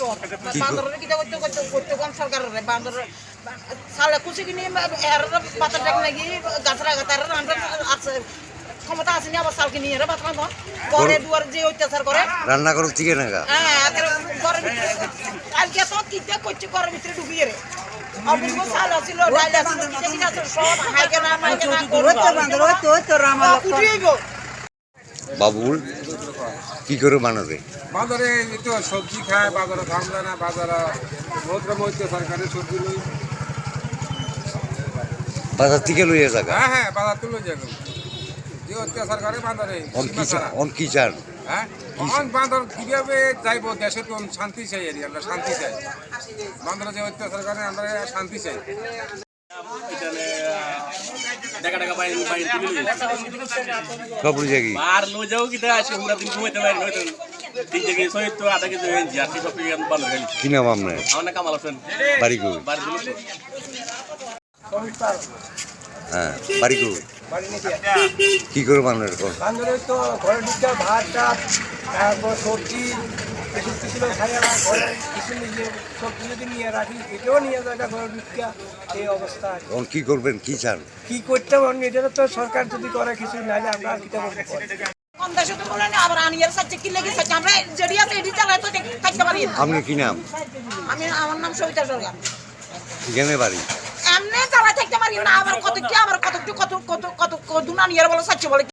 কষ্ট বান্দরের কিটা করতে করতে করতে কোন সরকারের বান্দরের সালে খুশি কিনি এর বাতার ডাক নাকি গাছরা গাতার আমরা আছে। ক্ষমতা আছে নি আবার সাল কিনি এর বাতরা তো। ঘরে দুয়ার যে অত্যাচার করে। রান্না করো চিকেন আগা হ্যাঁ ঘরের ভিতরে কালকে তো কিটা করছে ঘরের ভিতরে ঢুকিয়ে রে। সাল আছিল কিটা গো। বাবুল কি করে বানাবে? বাজারে তো সবজি খায় বাজারে দাম দেয় না বাজারে বহুত মধ্যে সরকারি সবজি লই। বাজার থেকে লইয়া জায়গা হ্যাঁ হ্যাঁ বাজার তুলে যাবে। যে অত্যাচার করে বাজারে অন কি চান। অন হ্যাঁ যাইব দেশে তো শান্তি চাই আর আমরা শান্তি চাই। বান্দর যে অত্যাচার করে আমরা শান্তি চাই। আর লো যাও কি পুরা দিন ঘুমাইতে পারি হয়ে কি নাম আপনার? বাড়ি হ্যাঁ বাড়ি কই কি করে বানাবে কোন তো ঘরে ঢুকতে ভাত টাত তারপর সবজি কিছু কিছু খাই না ঘরে কিছু নিজে সবজি যদি নিয়ে রাখি এটাও নিয়ে যায় ঘরে ঢুকতে। এই অবস্থা আর কি। করবেন কি চান? কি করতে পারেন এটা তো সরকার যদি করে কিছু নাহলে আমরা আর কিটা করব? আপনি কি নাম? আমি আমার নাম সবিতা সরকার। এখানে বাড়ি? এমনি চালাই থাকতে পারি না আবার কত কি আবার কত কত কত কত কত আনিয়ার বলে সাচ্ছে বলে